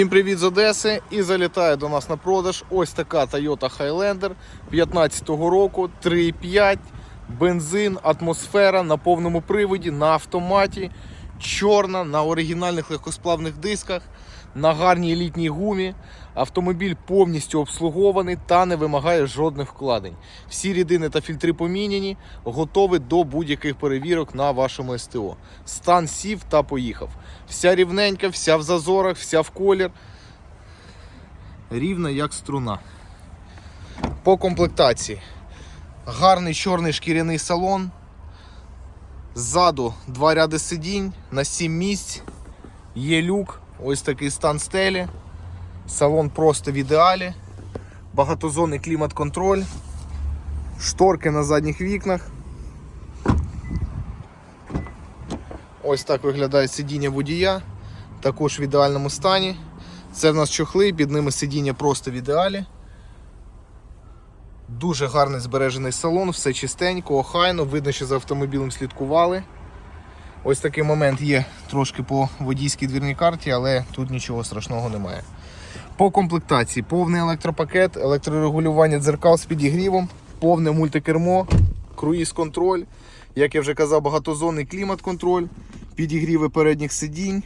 Всім привіт з Одеси і залітає до нас на продаж ось така Toyota Highlander 15-го року, 3,5, бензин, атмосфера на повному приводі, на автоматі, чорна, на оригінальних легкосплавних дисках, на гарній літній гумі. Автомобіль повністю обслугований та не вимагає жодних вкладень. Всі рідини та фільтри поміняні, готові до будь-яких перевірок на вашому СТО. Стан сів та поїхав. Вся рівненька, вся в зазорах, вся в колір. Рівна як струна. По комплектації. Гарний чорний шкіряний салон. Ззаду два ряди сидінь на 7 місць. Є люк, ось такий стан стелі. Салон просто в ідеалі. Багатозонний клімат-контроль. Шторки на задніх вікнах. Ось так виглядає сидіння водія. Також в ідеальному стані. Це в нас чохли, під ними сидіння просто в ідеалі. Дуже гарний збережений салон, все чистенько, охайно, видно, що за автомобілем слідкували. Ось такий момент є трошки по водійській двірній карті, але тут нічого страшного немає. По комплектації повний електропакет, електрорегулювання дзеркал з підігрівом, повне мультикермо, круїз-контроль, як я вже казав, багатозонний клімат-контроль, підігріви передніх сидінь,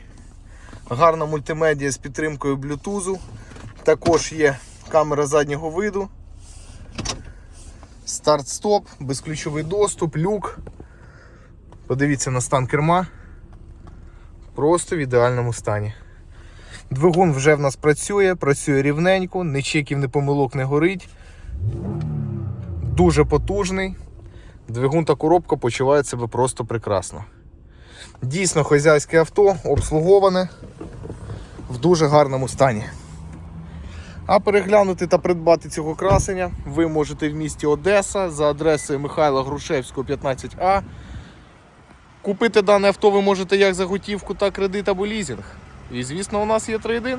гарна мультимедіа з підтримкою блютузу. Також є камера заднього виду, старт-стоп, безключовий доступ, люк. Подивіться на стан керма. Просто в ідеальному стані. Двигун вже в нас працює, працює рівненько, ні чеків, ні помилок не горить. Дуже потужний. Двигун та коробка почувають себе просто прекрасно. Дійсно хазяйське авто, обслуговане в дуже гарному стані. А переглянути та придбати цього красення ви можете в місті Одеса за адресою Михайла Грушевського, 15А. Купити дане авто ви можете як за готівку, так кредит або лізинг. І звісно, у нас є трейдин.